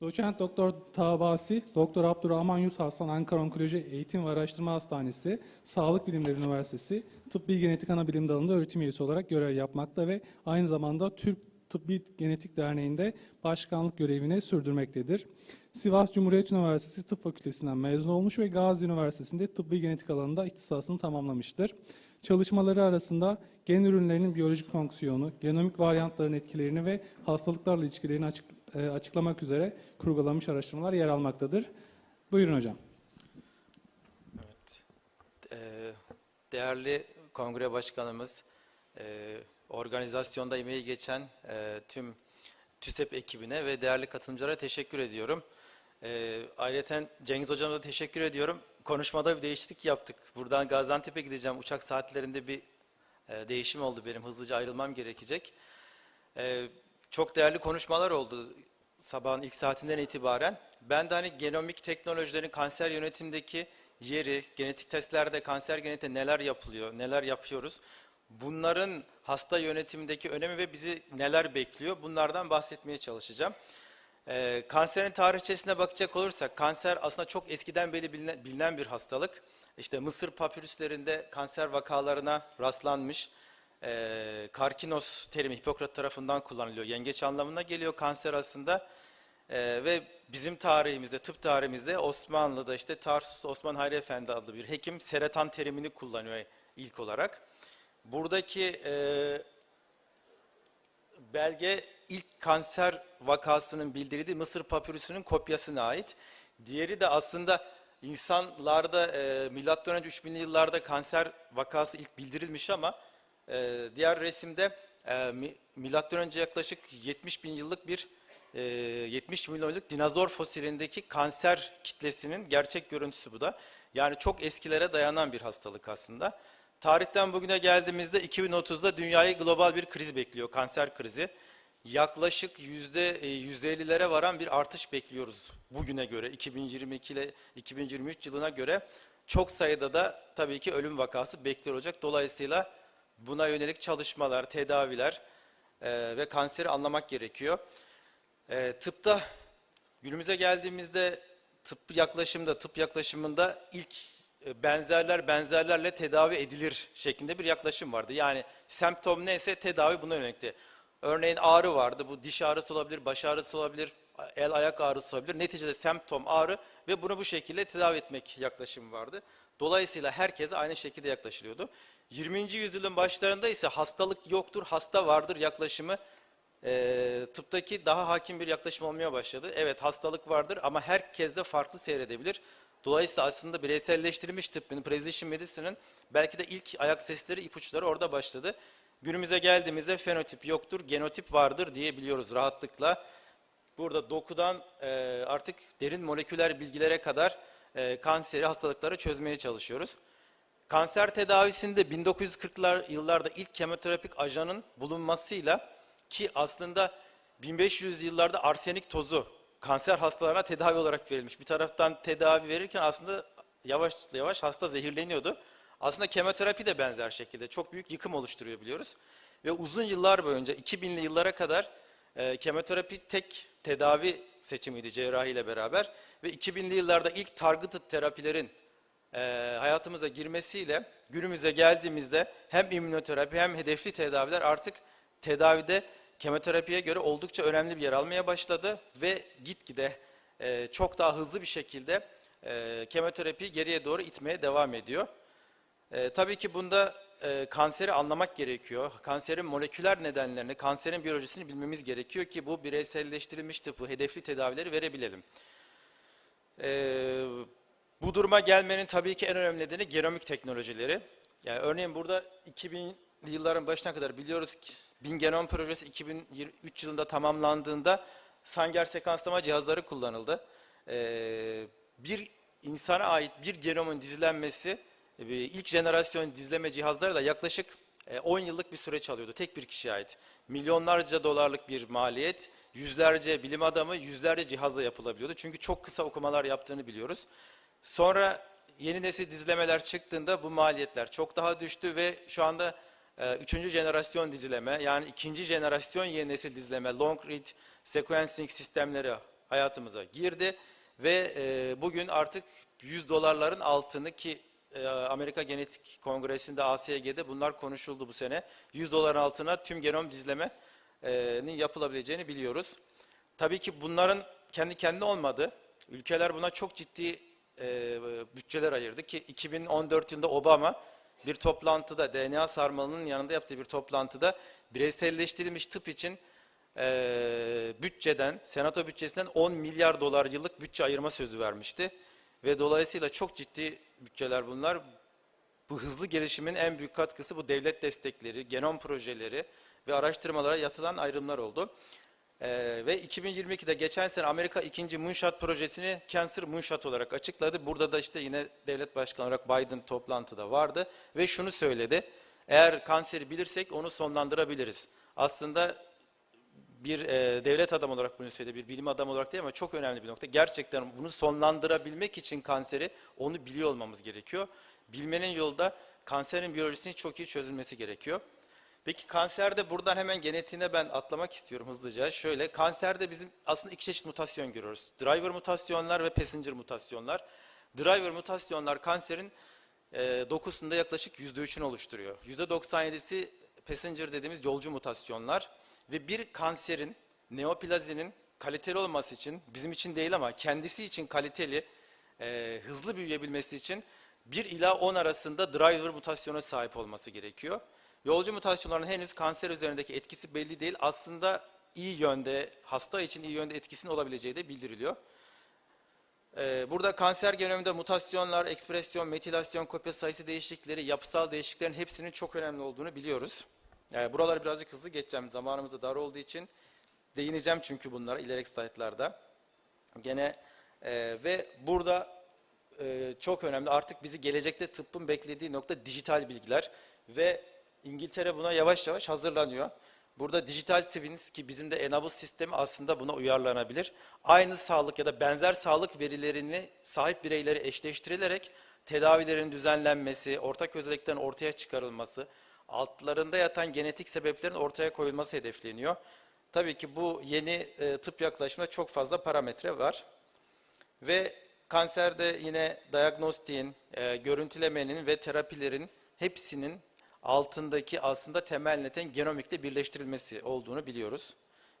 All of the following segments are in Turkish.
Doçent Doktor Tabasi, Doktor Abdurrahman Yus Hasan Ankara Onkoloji Eğitim ve Araştırma Hastanesi, Sağlık Bilimleri Üniversitesi Tıbbi Genetik Anabilim Dalı'nda öğretim üyesi olarak görev yapmakta ve aynı zamanda Türk Tıbbi Genetik Derneği'nde başkanlık görevini sürdürmektedir. Sivas Cumhuriyet Üniversitesi Tıp Fakültesinden mezun olmuş ve Gazi Üniversitesi'nde tıbbi genetik alanında ihtisasını tamamlamıştır. Çalışmaları arasında gen ürünlerinin biyolojik fonksiyonu, genomik varyantların etkilerini ve hastalıklarla ilişkilerini açık, e, açıklamak üzere kurgulanmış araştırmalar yer almaktadır. Buyurun hocam. Evet. Ee, Değerli kongre başkanımız, e, organizasyonda emeği geçen e, tüm TÜSEP ekibine ve değerli katılımcılara teşekkür ediyorum. E, ayrıca Cengiz Hocam'a da teşekkür ediyorum. Konuşmada bir değişiklik yaptık. Buradan Gaziantep'e gideceğim. Uçak saatlerinde bir e, değişim oldu benim. Hızlıca ayrılmam gerekecek. Çok değerli konuşmalar oldu sabahın ilk saatinden itibaren. Ben de hani genomik teknolojilerin kanser yönetimdeki yeri, genetik testlerde kanser genetiğinde neler yapılıyor, neler yapıyoruz. Bunların hasta yönetimindeki önemi ve bizi neler bekliyor bunlardan bahsetmeye çalışacağım. Ee, kanserin tarihçesine bakacak olursak kanser aslında çok eskiden beri bilinen, bir hastalık. İşte Mısır papirüslerinde kanser vakalarına rastlanmış. Ee, karkinos terimi Hipokrat tarafından kullanılıyor. Yengeç anlamına geliyor kanser aslında. Ee, ve bizim tarihimizde, tıp tarihimizde Osmanlı'da işte Tarsus Osman Hayri Efendi adlı bir hekim seretan terimini kullanıyor ilk olarak. Buradaki e, belge ilk kanser vakasının bildirildiği Mısır papürüsünün kopyasına ait. Diğeri de aslında insanlarda e, milattan önce 3000'li yıllarda kanser vakası ilk bildirilmiş ama e, diğer resimde e, mi- milattan önce yaklaşık 70 bin yıllık bir e, 70 milyonluk dinozor fosilindeki kanser kitlesinin gerçek görüntüsü bu da. Yani çok eskilere dayanan bir hastalık aslında. Tarihten bugüne geldiğimizde 2030'da dünyayı global bir kriz bekliyor, kanser krizi. Yaklaşık yüzde 150'lere varan bir artış bekliyoruz bugüne göre, 2022 ile 2023 yılına göre. Çok sayıda da tabii ki ölüm vakası bekliyor olacak. Dolayısıyla buna yönelik çalışmalar, tedaviler e, ve kanseri anlamak gerekiyor. E, tıpta günümüze geldiğimizde tıp yaklaşımda, tıp yaklaşımında ilk e, benzerler benzerlerle tedavi edilir şeklinde bir yaklaşım vardı. Yani semptom neyse tedavi buna yönelikti. Örneğin ağrı vardı. Bu diş ağrısı olabilir, baş ağrısı olabilir, el ayak ağrısı olabilir. Neticede semptom ağrı ve bunu bu şekilde tedavi etmek yaklaşımı vardı. Dolayısıyla herkese aynı şekilde yaklaşılıyordu. 20. yüzyılın başlarında ise hastalık yoktur, hasta vardır yaklaşımı e, tıptaki daha hakim bir yaklaşım olmaya başladı. Evet hastalık vardır ama herkes de farklı seyredebilir. Dolayısıyla aslında bireyselleştirilmiş tıbbın, precision medicine'ın belki de ilk ayak sesleri, ipuçları orada başladı. Günümüze geldiğimizde fenotip yoktur, genotip vardır diyebiliyoruz rahatlıkla. Burada dokudan e, artık derin moleküler bilgilere kadar e, kanseri, hastalıkları çözmeye çalışıyoruz. Kanser tedavisinde 1940'lar yıllarda ilk kemoterapik ajanın bulunmasıyla ki aslında 1500 yıllarda arsenik tozu kanser hastalarına tedavi olarak verilmiş. Bir taraftan tedavi verirken aslında yavaş yavaş hasta zehirleniyordu. Aslında kemoterapi de benzer şekilde çok büyük yıkım oluşturuyor biliyoruz. Ve uzun yıllar boyunca 2000'li yıllara kadar e, kemoterapi tek tedavi seçimiydi cerrahi ile beraber. Ve 2000'li yıllarda ilk targeted terapilerin e, hayatımıza girmesiyle günümüze geldiğimizde hem immünoterapi hem hedefli tedaviler artık tedavide kemoterapiye göre oldukça önemli bir yer almaya başladı ve gitgide e, çok daha hızlı bir şekilde e, kemoterapiyi geriye doğru itmeye devam ediyor. E, tabii ki bunda e, kanseri anlamak gerekiyor. Kanserin moleküler nedenlerini, kanserin biyolojisini bilmemiz gerekiyor ki bu bireyselleştirilmiş tıpı, hedefli tedavileri verebilelim. E, bu duruma gelmenin tabii ki en önemli nedeni genomik teknolojileri. Yani örneğin burada 2000'li yılların başına kadar biliyoruz ki Bin Genom Projesi 2003 yılında tamamlandığında Sanger sekanslama cihazları kullanıldı. Ee, bir insana ait bir genomun dizilenmesi e, ilk jenerasyon dizileme cihazlarıyla yaklaşık e, 10 yıllık bir süreç alıyordu. Tek bir kişiye ait. Milyonlarca dolarlık bir maliyet, yüzlerce bilim adamı, yüzlerce cihazla yapılabiliyordu. Çünkü çok kısa okumalar yaptığını biliyoruz. Sonra yeni nesil dizilemeler çıktığında bu maliyetler çok daha düştü ve şu anda e, üçüncü jenerasyon dizileme yani ikinci jenerasyon yeni nesil dizileme long read sequencing sistemleri hayatımıza girdi ve e, bugün artık 100 dolarların altını ki e, Amerika Genetik Kongresi'nde ASG'de bunlar konuşuldu bu sene. 100 doların altına tüm genom dizlemenin yapılabileceğini biliyoruz. Tabii ki bunların kendi kendine olmadı. Ülkeler buna çok ciddi e, bütçeler ayırdı ki 2014 yılında Obama bir toplantıda DNA sarmalının yanında yaptığı bir toplantıda bireyselleştirilmiş tıp için e, bütçeden, senato bütçesinden 10 milyar dolar yıllık bütçe ayırma sözü vermişti. Ve dolayısıyla çok ciddi bütçeler bunlar. Bu hızlı gelişimin en büyük katkısı bu devlet destekleri, genom projeleri ve araştırmalara yatılan ayrımlar oldu. Ee, ve 2022'de geçen sene Amerika ikinci Moonshot projesini Cancer Moonshot olarak açıkladı. Burada da işte yine devlet başkanı olarak Biden toplantıda vardı ve şunu söyledi. Eğer kanseri bilirsek onu sonlandırabiliriz. Aslında bir e, devlet adamı olarak bunu söyledi, bir bilim adamı olarak değil ama çok önemli bir nokta. Gerçekten bunu sonlandırabilmek için kanseri onu biliyor olmamız gerekiyor. Bilmenin yolu da kanserin biyolojisini çok iyi çözülmesi gerekiyor. Peki kanserde buradan hemen genetiğine ben atlamak istiyorum hızlıca. Şöyle kanserde bizim aslında iki çeşit mutasyon görüyoruz. Driver mutasyonlar ve passenger mutasyonlar. Driver mutasyonlar kanserin e, dokusunda yaklaşık %3'ünü oluşturuyor. %97'si passenger dediğimiz yolcu mutasyonlar. Ve bir kanserin, neoplazinin kaliteli olması için, bizim için değil ama kendisi için kaliteli, e, hızlı büyüyebilmesi için 1 ila 10 arasında driver mutasyona sahip olması gerekiyor. Yolcu mutasyonların henüz kanser üzerindeki etkisi belli değil. Aslında iyi yönde, hasta için iyi yönde etkisinin olabileceği de bildiriliyor. Ee, Burada kanser genomunda mutasyonlar, ekspresyon, metilasyon, kopya sayısı değişiklikleri, yapısal değişikliklerin hepsinin çok önemli olduğunu biliyoruz. Yani buraları birazcık hızlı geçeceğim. Zamanımız da dar olduğu için değineceğim çünkü bunlara ileriki slaytlarda. Gene e, ve burada e, çok önemli artık bizi gelecekte tıbbın beklediği nokta dijital bilgiler ve İngiltere buna yavaş yavaş hazırlanıyor. Burada dijital twins ki bizim de Enable sistemi aslında buna uyarlanabilir. Aynı sağlık ya da benzer sağlık verilerini sahip bireyleri eşleştirilerek tedavilerin düzenlenmesi, ortak özelliklerin ortaya çıkarılması, altlarında yatan genetik sebeplerin ortaya koyulması hedefleniyor. Tabii ki bu yeni e, tıp yaklaşımda çok fazla parametre var. Ve kanserde yine diagnostiğin, e, görüntülemenin ve terapilerin hepsinin altındaki aslında temel neten genomikle birleştirilmesi olduğunu biliyoruz.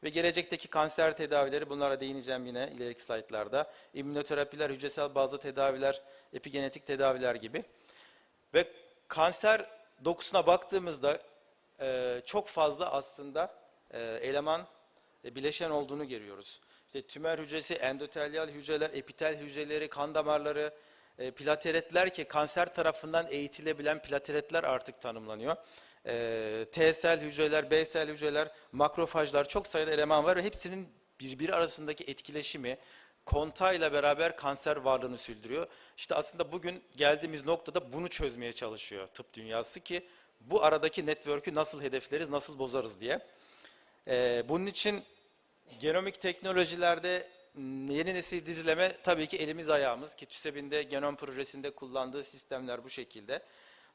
Ve gelecekteki kanser tedavileri bunlara değineceğim yine ileriki slaytlarda. İmmünoterapiler, hücresel bazlı tedaviler, epigenetik tedaviler gibi. Ve kanser dokusuna baktığımızda e, çok fazla aslında e, eleman, e, bileşen olduğunu görüyoruz. İşte tümör hücresi, endotelyal hücreler, epitel hücreleri, kan damarları, e, plateletler ki kanser tarafından eğitilebilen plateletler artık tanımlanıyor. E, T sel hücreler, B sel hücreler, makrofajlar çok sayıda eleman var ve hepsinin birbiri arasındaki etkileşimi, kontayla beraber kanser varlığını sürdürüyor. İşte aslında bugün geldiğimiz noktada bunu çözmeye çalışıyor tıp dünyası ki bu aradaki network'ü nasıl hedefleriz, nasıl bozarız diye. Ee, bunun için genomik teknolojilerde yeni nesil dizileme tabii ki elimiz ayağımız ki TÜSEB'in de genom projesinde kullandığı sistemler bu şekilde.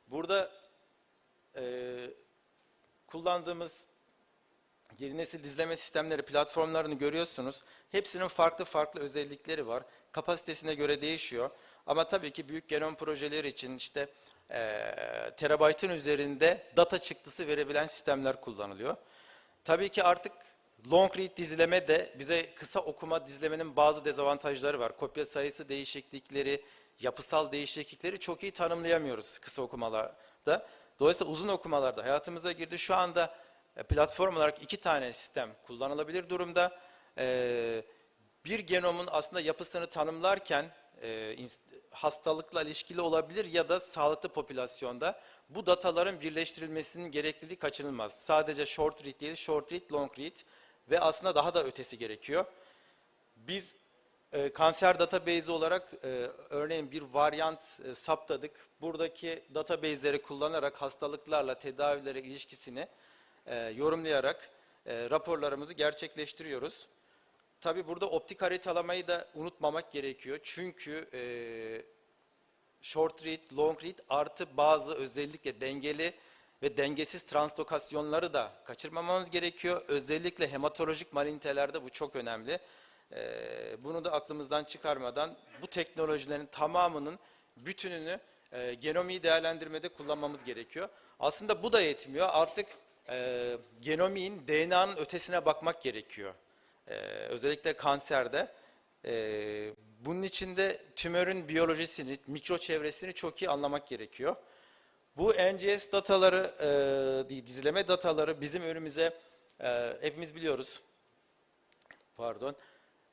Burada e, kullandığımız yeni nesil dizleme sistemleri, platformlarını görüyorsunuz. Hepsinin farklı farklı özellikleri var. Kapasitesine göre değişiyor. Ama tabii ki büyük genom projeleri için işte e, terabaytın üzerinde data çıktısı verebilen sistemler kullanılıyor. Tabii ki artık long read dizileme de bize kısa okuma dizlemenin bazı dezavantajları var. Kopya sayısı değişiklikleri, yapısal değişiklikleri çok iyi tanımlayamıyoruz kısa okumalarda. Dolayısıyla uzun okumalarda hayatımıza girdi. Şu anda e, platform olarak iki tane sistem kullanılabilir durumda. Ee, bir genomun aslında yapısını tanımlarken e, hastalıkla ilişkili olabilir ya da sağlıklı popülasyonda bu dataların birleştirilmesinin gerekliliği kaçınılmaz. Sadece short read değil, short read, long read ve aslında daha da ötesi gerekiyor. Biz e, kanser database olarak e, örneğin bir varyant e, saptadık. Buradaki database'leri kullanarak hastalıklarla tedavilere ilişkisini e, yorumlayarak e, raporlarımızı gerçekleştiriyoruz. Tabi burada optik haritalamayı da unutmamak gerekiyor. Çünkü e, short read, long read artı bazı özellikle dengeli ve dengesiz translokasyonları da kaçırmamamız gerekiyor. Özellikle hematolojik malinitelerde bu çok önemli. Ee, bunu da aklımızdan çıkarmadan bu teknolojilerin tamamının bütününü e, genomiği değerlendirmede kullanmamız gerekiyor. Aslında bu da yetmiyor. Artık e, genomiğin DNA'nın ötesine bakmak gerekiyor. Ee, özellikle kanserde. Ee, bunun için de tümörün biyolojisini, mikro çevresini çok iyi anlamak gerekiyor. Bu NGS dataları, e, dizileme dataları bizim önümüze e, hepimiz biliyoruz. Pardon.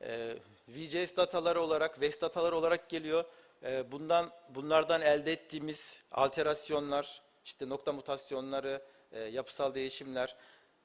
E, VJS dataları olarak, WES dataları olarak geliyor. E, bundan bunlardan elde ettiğimiz alterasyonlar, işte nokta mutasyonları, e, yapısal değişimler,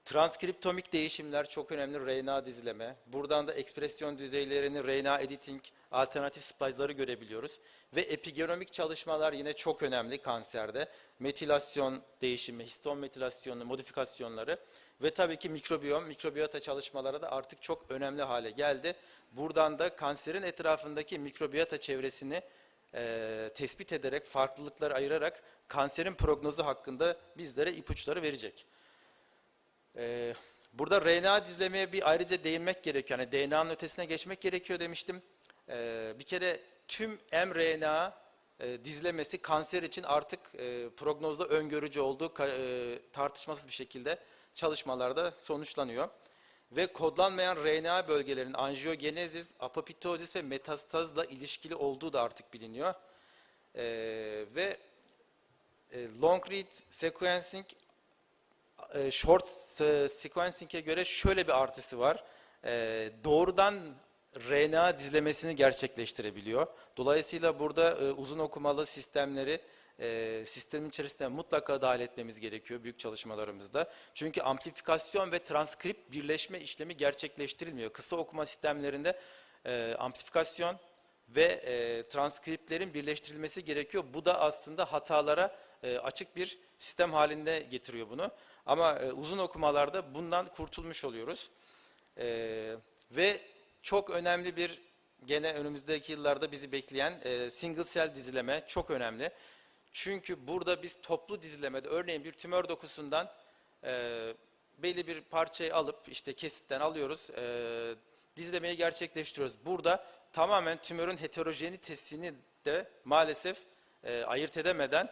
transkriptomik değişimler çok önemli RNA dizileme. Buradan da ekspresyon düzeylerini, RNA editing, alternatif splice'ları görebiliyoruz. Ve epigenomik çalışmalar yine çok önemli kanserde. Metilasyon değişimi, histon metilasyonu, modifikasyonları ve tabii ki mikrobiyom, mikrobiyota çalışmaları da artık çok önemli hale geldi. Buradan da kanserin etrafındaki mikrobiyota çevresini e, tespit ederek, farklılıkları ayırarak kanserin prognozu hakkında bizlere ipuçları verecek. Ee, burada RNA dizlemeye bir ayrıca değinmek gerekiyor. Yani DNA'nın ötesine geçmek gerekiyor demiştim. Ee, bir kere tüm mRNA e, dizlemesi kanser için artık e, prognozda öngörücü olduğu e, tartışmasız bir şekilde çalışmalarda sonuçlanıyor. Ve kodlanmayan RNA bölgelerin anjiyogenezis, apoptozis ve metastazla ilişkili olduğu da artık biliniyor. Ee, ve e, long read sequencing e, short e, sequencing'e göre şöyle bir artısı var. E, doğrudan RNA dizlemesini gerçekleştirebiliyor. Dolayısıyla burada e, uzun okumalı sistemleri e, sistemin içerisine mutlaka dahil etmemiz gerekiyor büyük çalışmalarımızda. Çünkü amplifikasyon ve transkript birleşme işlemi gerçekleştirilmiyor. Kısa okuma sistemlerinde amplifikasyon ve e, transkriptlerin birleştirilmesi gerekiyor. Bu da aslında hatalara açık bir sistem halinde getiriyor bunu. Ama e, uzun okumalarda bundan kurtulmuş oluyoruz. E, ve çok önemli bir gene önümüzdeki yıllarda bizi bekleyen e, single cell dizileme çok önemli. Çünkü burada biz toplu dizilemede örneğin bir tümör dokusundan e, belli bir parçayı alıp işte kesitten alıyoruz, e, dizilemeyi gerçekleştiriyoruz. Burada tamamen tümörün heterojenitesini de maalesef e, ayırt edemeden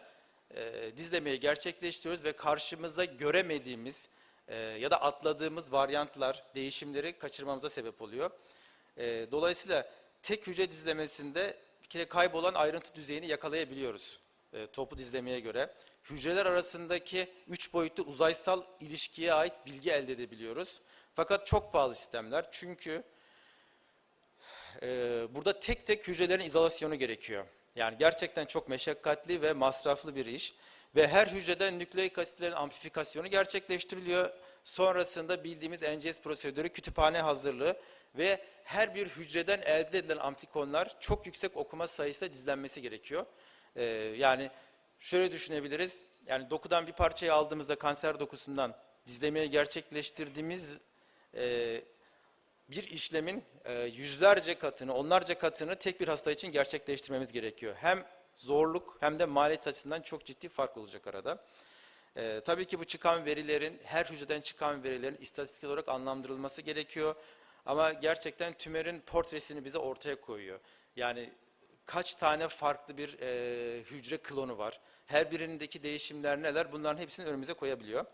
e, dizlemeyi gerçekleştiriyoruz ve karşımıza göremediğimiz e, ya da atladığımız varyantlar, değişimleri kaçırmamıza sebep oluyor. E, dolayısıyla tek hücre dizlemesinde bir kere kaybolan ayrıntı düzeyini yakalayabiliyoruz e, toplu dizlemeye göre. Hücreler arasındaki üç boyutlu uzaysal ilişkiye ait bilgi elde edebiliyoruz. Fakat çok pahalı sistemler çünkü e, burada tek tek hücrelerin izolasyonu gerekiyor. Yani gerçekten çok meşakkatli ve masraflı bir iş. Ve her hücreden nükleik asitlerin amplifikasyonu gerçekleştiriliyor. Sonrasında bildiğimiz NGS prosedürü, kütüphane hazırlığı ve her bir hücreden elde edilen amplikonlar çok yüksek okuma sayısıyla dizlenmesi gerekiyor. Ee, yani şöyle düşünebiliriz. Yani dokudan bir parçayı aldığımızda kanser dokusundan dizlemeyi gerçekleştirdiğimiz e, bir işlemin e, yüzlerce katını, onlarca katını tek bir hasta için gerçekleştirmemiz gerekiyor. Hem zorluk hem de maliyet açısından çok ciddi fark olacak arada. E, tabii ki bu çıkan verilerin, her hücreden çıkan verilerin istatistik olarak anlamlandırılması gerekiyor. Ama gerçekten tümörün portresini bize ortaya koyuyor. Yani kaç tane farklı bir e, hücre klonu var, her birindeki değişimler neler bunların hepsini önümüze koyabiliyor.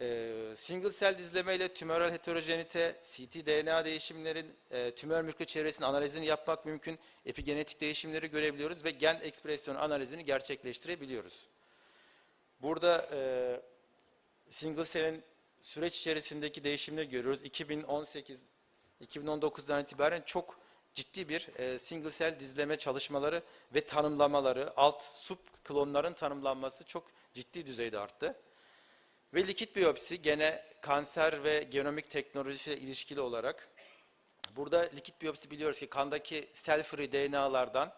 Ee, single cell dizleme ile tümörel heterojenite, ctDNA değişimlerin e, tümör mikro çevresinin analizini yapmak mümkün. Epigenetik değişimleri görebiliyoruz ve gen ekspresyonu analizini gerçekleştirebiliyoruz. Burada e, single cell'in süreç içerisindeki değişimleri görüyoruz. 2018 2019'dan itibaren çok ciddi bir e, single cell dizleme çalışmaları ve tanımlamaları, alt sub klonların tanımlanması çok ciddi düzeyde arttı. Ve likit biyopsi gene kanser ve genomik teknolojisiyle ilişkili olarak burada likit biyopsi biliyoruz ki kandaki cell free DNA'lardan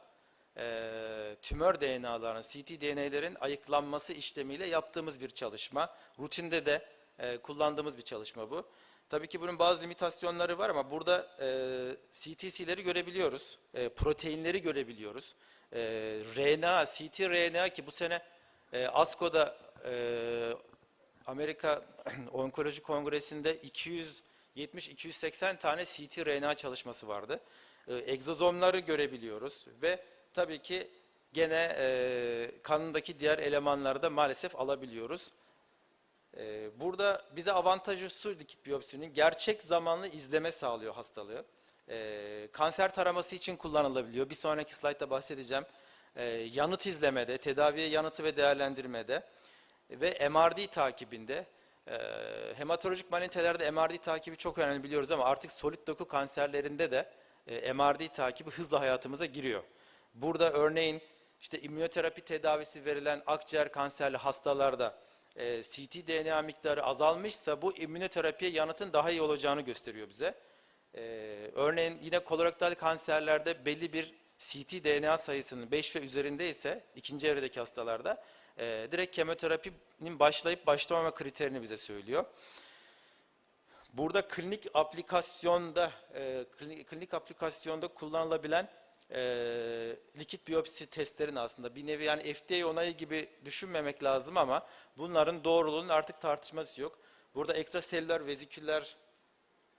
e, tümör DNA'ların, ctDNA'lerin ayıklanması işlemiyle yaptığımız bir çalışma. Rutinde de e, kullandığımız bir çalışma bu. Tabii ki bunun bazı limitasyonları var ama burada e, CTC'leri görebiliyoruz, e, proteinleri görebiliyoruz. E, RNA, ctRNA ki bu sene e, ASCO'da e, Amerika Onkoloji Kongresi'nde 200 70-280 tane CT RNA çalışması vardı. E, egzozomları görebiliyoruz ve tabii ki gene e, kanındaki diğer elemanları da maalesef alabiliyoruz. E, burada bize avantajı su likit biyopsinin gerçek zamanlı izleme sağlıyor hastalığı. E, kanser taraması için kullanılabiliyor. Bir sonraki slaytta bahsedeceğim. Yanıt izlemede, tedaviye yanıtı ve değerlendirmede ve MRD takibinde. E, hematolojik manitelerde MRD takibi çok önemli biliyoruz ama artık solid doku kanserlerinde de e, MRD takibi hızla hayatımıza giriyor. Burada örneğin işte immünoterapi tedavisi verilen akciğer kanserli hastalarda e, CT DNA miktarı azalmışsa bu immünoterapiye yanıtın daha iyi olacağını gösteriyor bize. E, örneğin yine kolorektal kanserlerde belli bir CT DNA sayısının 5 ve üzerinde ise ikinci evredeki hastalarda e, direkt kemoterapinin başlayıp başlamama kriterini bize söylüyor. Burada klinik aplikasyonda e, klinik, klinik aplikasyonda kullanılabilen e, likit biyopsi testlerini aslında bir nevi yani FDA onayı gibi düşünmemek lazım ama bunların doğruluğunun artık tartışması yok. Burada ekstraselüler veziküller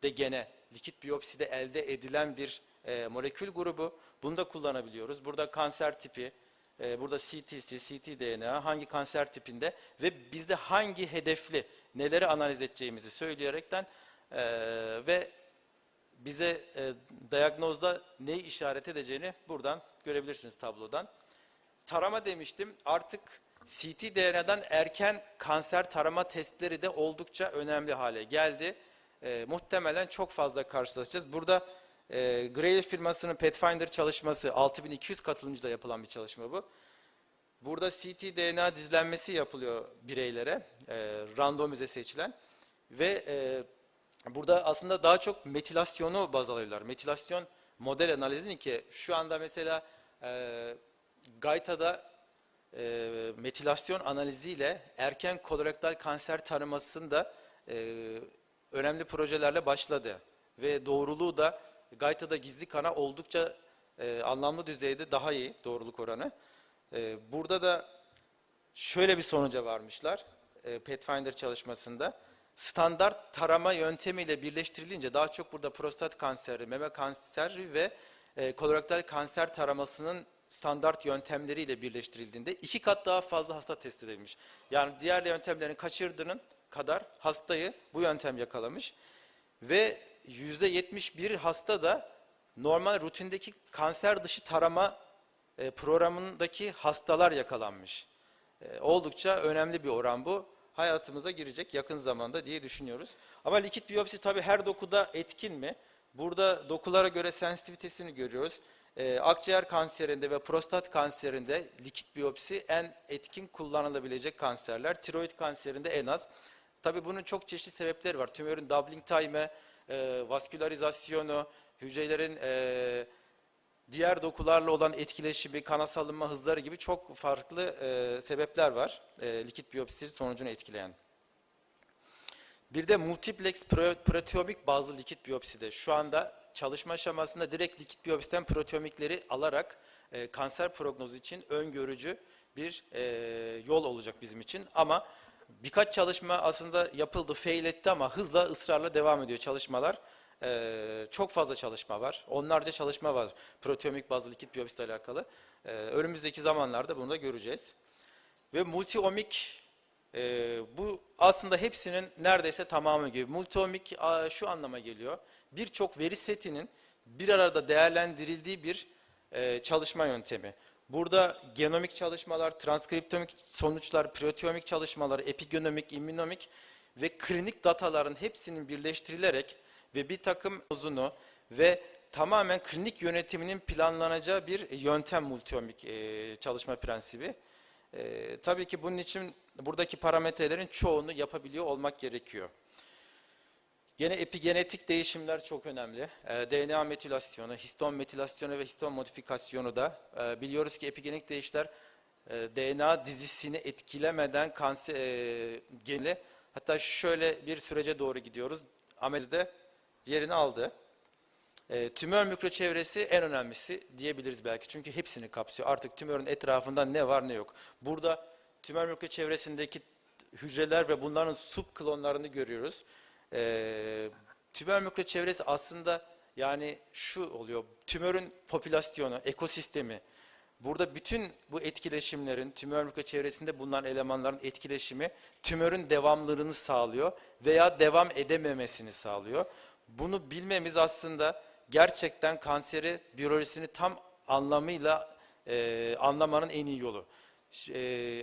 de gene likit biyopside elde edilen bir e, molekül grubu. Bunu da kullanabiliyoruz. Burada kanser tipi, e, burada CTC, ctDNA hangi kanser tipinde ve bizde hangi hedefli neleri analiz edeceğimizi söyleyerekten e, ve bize e, diagnozda neyi işaret edeceğini buradan görebilirsiniz tablodan. Tarama demiştim. Artık ctDNA'dan erken kanser tarama testleri de oldukça önemli hale geldi. E, muhtemelen çok fazla karşılaşacağız. Burada e, Grail firmasının Pathfinder çalışması 6200 katılımcıyla yapılan bir çalışma bu. Burada ctDNA dizlenmesi yapılıyor bireylere, e, randomize seçilen ve e, burada aslında daha çok metilasyonu baz alıyorlar. Metilasyon model analizini ki şu anda mesela e, Gaita'da e, metilasyon analiziyle erken kolorektal kanser tanımasında e, önemli projelerle başladı ve doğruluğu da Gaita'da gizli kana oldukça e, anlamlı düzeyde daha iyi doğruluk oranı. E, burada da şöyle bir sonuca varmışlar e, Pathfinder çalışmasında. Standart tarama yöntemiyle birleştirilince daha çok burada prostat kanseri, meme kanseri ve e, kolorektal kanser taramasının standart yöntemleriyle birleştirildiğinde iki kat daha fazla hasta tespit edilmiş. Yani diğer yöntemlerin kaçırdığının kadar hastayı bu yöntem yakalamış ve 71 hasta da normal rutindeki kanser dışı tarama e, programındaki hastalar yakalanmış. E, oldukça önemli bir oran bu. Hayatımıza girecek yakın zamanda diye düşünüyoruz. Ama likit biyopsi tabii her dokuda etkin mi? Burada dokulara göre sensitivitesini görüyoruz. E, akciğer kanserinde ve prostat kanserinde likit biyopsi en etkin kullanılabilecek kanserler. Tiroid kanserinde en az. Tabii bunun çok çeşitli sebepleri var. Tümörün doubling time'ı, e, vaskülarizasyonu, hücrelerin e, diğer dokularla olan etkileşimi, kana salınma hızları gibi çok farklı e, sebepler var e, likit biyopsi sonucunu etkileyen. Bir de multiplex pro- proteomik bazlı likit biyopside şu anda çalışma aşamasında direkt likit biyopsiden proteomikleri alarak e, kanser prognozu için öngörücü bir e, yol olacak bizim için. Ama birkaç çalışma aslında yapıldı, fail etti ama hızla, ısrarla devam ediyor çalışmalar. Ee, çok fazla çalışma var. Onlarca çalışma var proteomik bazlı likit biyopsi ile alakalı. Ee, önümüzdeki zamanlarda bunu da göreceğiz. Ve multiomik e, bu aslında hepsinin neredeyse tamamı gibi. Multiomik a, şu anlama geliyor. Birçok veri setinin bir arada değerlendirildiği bir e, çalışma yöntemi. Burada genomik çalışmalar, transkriptomik sonuçlar, proteomik çalışmalar, epigenomik, immünomik ve klinik dataların hepsinin birleştirilerek ve bir takım uzunu ve tamamen klinik yönetiminin planlanacağı bir yöntem multiomik e, çalışma prensibi. E, tabii ki bunun için buradaki parametrelerin çoğunu yapabiliyor olmak gerekiyor. Gene epigenetik değişimler çok önemli. E, DNA metilasyonu, histon metilasyonu ve histon modifikasyonu da e, biliyoruz ki epigenetik değişler e, DNA dizisini etkilemeden kanser e, geni hatta şöyle bir sürece doğru gidiyoruz. Amerika'da yerini aldı. E, tümör mikroçevresi en önemlisi diyebiliriz belki. Çünkü hepsini kapsıyor. Artık tümörün etrafında ne var ne yok. Burada tümör mikroçevresindeki hücreler ve bunların subklonlarını görüyoruz. E, Tümör mikroçevresi aslında yani şu oluyor. Tümörün popülasyonu, ekosistemi. Burada bütün bu etkileşimlerin, tümör mikroçevresinde bulunan elemanların etkileşimi tümörün devamlılığını sağlıyor veya devam edememesini sağlıyor. Bunu bilmemiz aslında gerçekten kanseri, biyolojisini tam anlamıyla e, anlamanın en iyi yolu. E,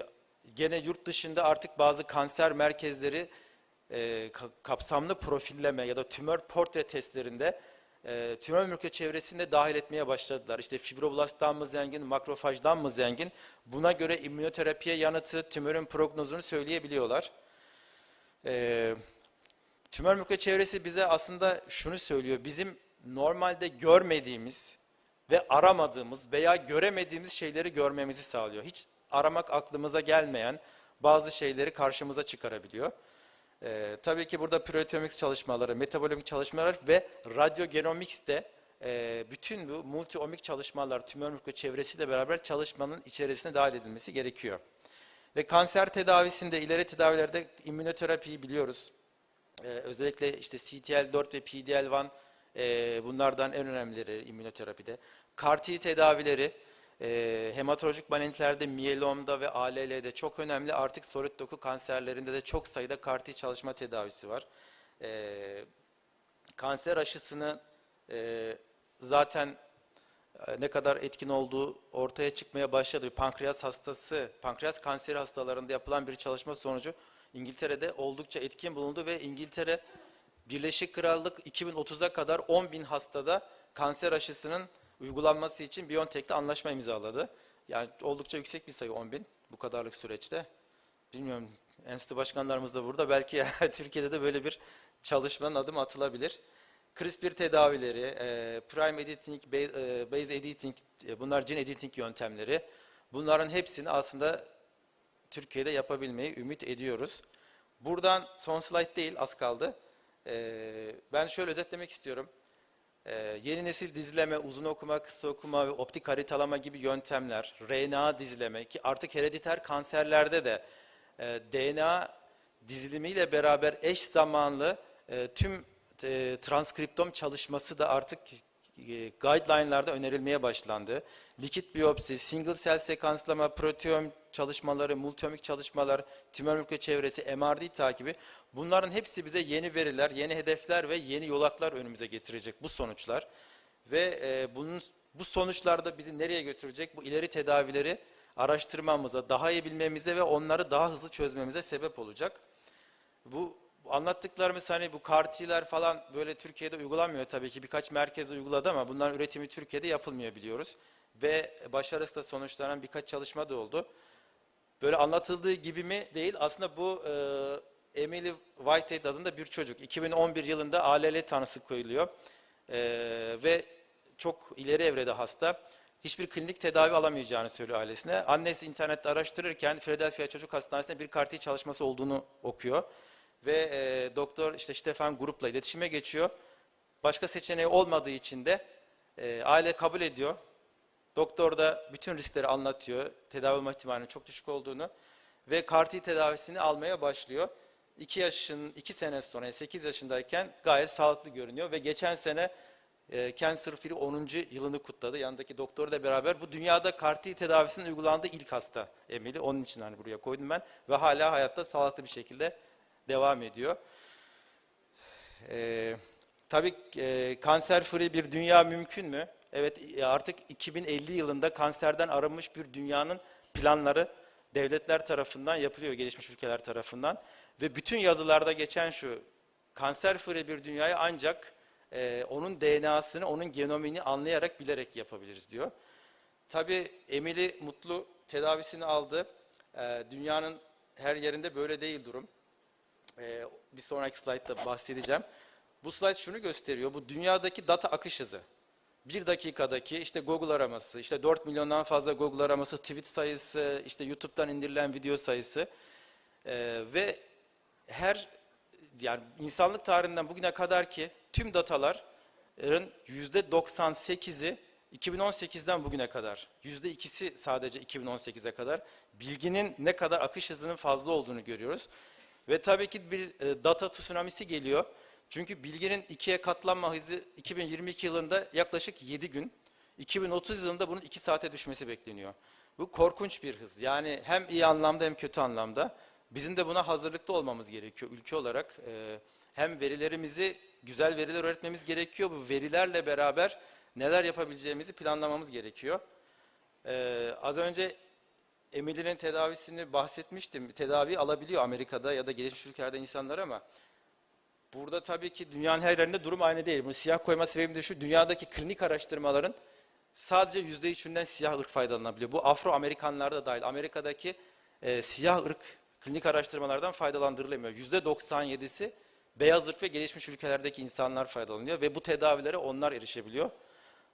gene yurt dışında artık bazı kanser merkezleri e, ka- kapsamlı profilleme ya da tümör portre testlerinde e, tümör mülkü çevresinde dahil etmeye başladılar. İşte fibroblasttan mı zengin, makrofajdan mı zengin? Buna göre immünoterapiye yanıtı, tümörün prognozunu söyleyebiliyorlar. E, tümör mülkü çevresi bize aslında şunu söylüyor. Bizim normalde görmediğimiz ve aramadığımız veya göremediğimiz şeyleri görmemizi sağlıyor. Hiç aramak aklımıza gelmeyen bazı şeyleri karşımıza çıkarabiliyor. Ee, tabii ki burada proteomics çalışmaları, metabolik çalışmalar ve radyogenomics de e, bütün bu multi-omik çalışmalar tümör mülkü çevresiyle beraber çalışmanın içerisine dahil edilmesi gerekiyor. Ve kanser tedavisinde, ileri tedavilerde immünoterapiyi biliyoruz. Ee, özellikle işte CTL4 ve PD-L1 e, bunlardan en önemlileri immünoterapide. CAR-T tedavileri e, hematolojik malignitelerde, miyelomda ve ALL'de çok önemli. Artık solid doku kanserlerinde de çok sayıda CAR-T çalışma tedavisi var. E, kanser aşısını e, zaten e, ne kadar etkin olduğu ortaya çıkmaya başladı. Pankreas hastası, pankreas kanseri hastalarında yapılan bir çalışma sonucu İngiltere'de oldukça etkin bulundu ve İngiltere Birleşik Krallık 2030'a kadar 10 bin hastada kanser aşısının uygulanması için BioNTech'le anlaşma imzaladı. Yani oldukça yüksek bir sayı 10 bin bu kadarlık süreçte. Bilmiyorum enstitü başkanlarımız da burada. Belki Türkiye'de de böyle bir çalışmanın adım atılabilir. CRISPR tedavileri, e, prime editing, ba- e, base editing, e, bunlar gene editing yöntemleri. Bunların hepsini aslında Türkiye'de yapabilmeyi ümit ediyoruz. Buradan son slide değil, az kaldı. E, ben şöyle özetlemek istiyorum. E, yeni nesil dizileme, uzun okuma, kısa okuma ve optik haritalama gibi yöntemler, RNA dizileme ki artık herediter kanserlerde de e, DNA dizilimiyle beraber eş zamanlı e, tüm e, transkriptom çalışması da artık guideline'larda önerilmeye başlandı. Likit biyopsi, single cell sekanslama, proteom çalışmaları, multiomik çalışmalar, tümör mülkü çevresi, MRD takibi bunların hepsi bize yeni veriler, yeni hedefler ve yeni yolaklar önümüze getirecek bu sonuçlar. Ve e, bunun bu sonuçlar da bizi nereye götürecek? Bu ileri tedavileri araştırmamıza, daha iyi bilmemize ve onları daha hızlı çözmemize sebep olacak. Bu anlattıklarımız hani bu kartiler falan böyle Türkiye'de uygulanmıyor tabii ki birkaç merkezde uyguladı ama bunların üretimi Türkiye'de yapılmıyor biliyoruz. Ve başarısıyla sonuçlanan birkaç çalışma da oldu. Böyle anlatıldığı gibi mi değil aslında bu e, Emily Whitehead adında bir çocuk 2011 yılında ALL tanısı koyuluyor E, ve çok ileri evrede hasta. Hiçbir klinik tedavi alamayacağını söylüyor ailesine. Annesi internette araştırırken Philadelphia Çocuk Hastanesi'nde bir karti çalışması olduğunu okuyor. Ve e, doktor işte Stefan Grup'la iletişime geçiyor. Başka seçeneği olmadığı için de e, aile kabul ediyor. Doktor da bütün riskleri anlatıyor. Tedavi olma ihtimalinin çok düşük olduğunu. Ve karti tedavisini almaya başlıyor. 2 yaşın, 2 sene sonra, 8 yaşındayken gayet sağlıklı görünüyor. Ve geçen sene e, Cancer Free 10. yılını kutladı. Yanındaki doktorla beraber. Bu dünyada karti tedavisinin uygulandığı ilk hasta Emily. Onun için hani buraya koydum ben. Ve hala hayatta sağlıklı bir şekilde devam ediyor. Ee, tabii e, kanser free bir dünya mümkün mü? Evet e, artık 2050 yılında kanserden arınmış bir dünyanın planları devletler tarafından yapılıyor, gelişmiş ülkeler tarafından. Ve bütün yazılarda geçen şu, kanser free bir dünyayı ancak e, onun DNA'sını, onun genomini anlayarak, bilerek yapabiliriz diyor. Tabii Emily Mutlu tedavisini aldı. E, dünyanın her yerinde böyle değil durum. Ee, bir sonraki slaytta bahsedeceğim. Bu slayt şunu gösteriyor. Bu dünyadaki data akış hızı. Bir dakikadaki işte Google araması, işte 4 milyondan fazla Google araması, tweet sayısı, işte YouTube'dan indirilen video sayısı Ee, ve her yani insanlık tarihinden bugüne kadar ki tüm dataların yüzde 98'i 2018'den bugüne kadar, yüzde ikisi sadece 2018'e kadar bilginin ne kadar akış hızının fazla olduğunu görüyoruz. Ve tabii ki bir e, data tsunamisi geliyor. Çünkü bilginin ikiye katlanma hızı 2022 yılında yaklaşık 7 gün, 2030 yılında bunun 2 saate düşmesi bekleniyor. Bu korkunç bir hız. Yani hem iyi anlamda hem kötü anlamda. Bizim de buna hazırlıklı olmamız gerekiyor ülke olarak. Ee, hem verilerimizi, güzel veriler öğretmemiz gerekiyor. Bu verilerle beraber neler yapabileceğimizi planlamamız gerekiyor. Ee, az önce Emily'nin tedavisini bahsetmiştim. Tedavi alabiliyor Amerika'da ya da gelişmiş ülkelerde insanlar ama burada tabii ki dünyanın her yerinde durum aynı değil. Bunu siyah koyma sebebim de şu, dünyadaki klinik araştırmaların sadece yüzde üçünden siyah ırk faydalanabiliyor. Bu Afro-Amerikanlar da dahil. Amerika'daki e, siyah ırk klinik araştırmalardan faydalandırılamıyor. Yüzde 97'si beyaz ırk ve gelişmiş ülkelerdeki insanlar faydalanıyor ve bu tedavilere onlar erişebiliyor.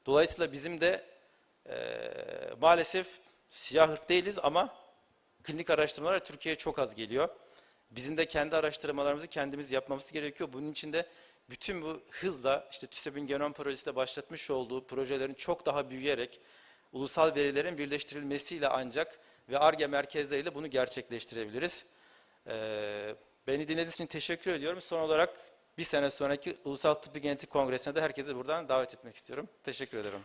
Dolayısıyla bizim de e, maalesef siyah ırk değiliz ama klinik araştırmalar Türkiye'ye çok az geliyor. Bizim de kendi araştırmalarımızı kendimiz yapmamız gerekiyor. Bunun için de bütün bu hızla işte TÜSEB'in genom projesiyle başlatmış olduğu projelerin çok daha büyüyerek ulusal verilerin birleştirilmesiyle ancak ve ARGE merkezleriyle bunu gerçekleştirebiliriz. Ee, beni dinlediğiniz için teşekkür ediyorum. Son olarak bir sene sonraki Ulusal Tıbbi Genetik Kongresi'ne de herkesi buradan davet etmek istiyorum. Teşekkür ederim.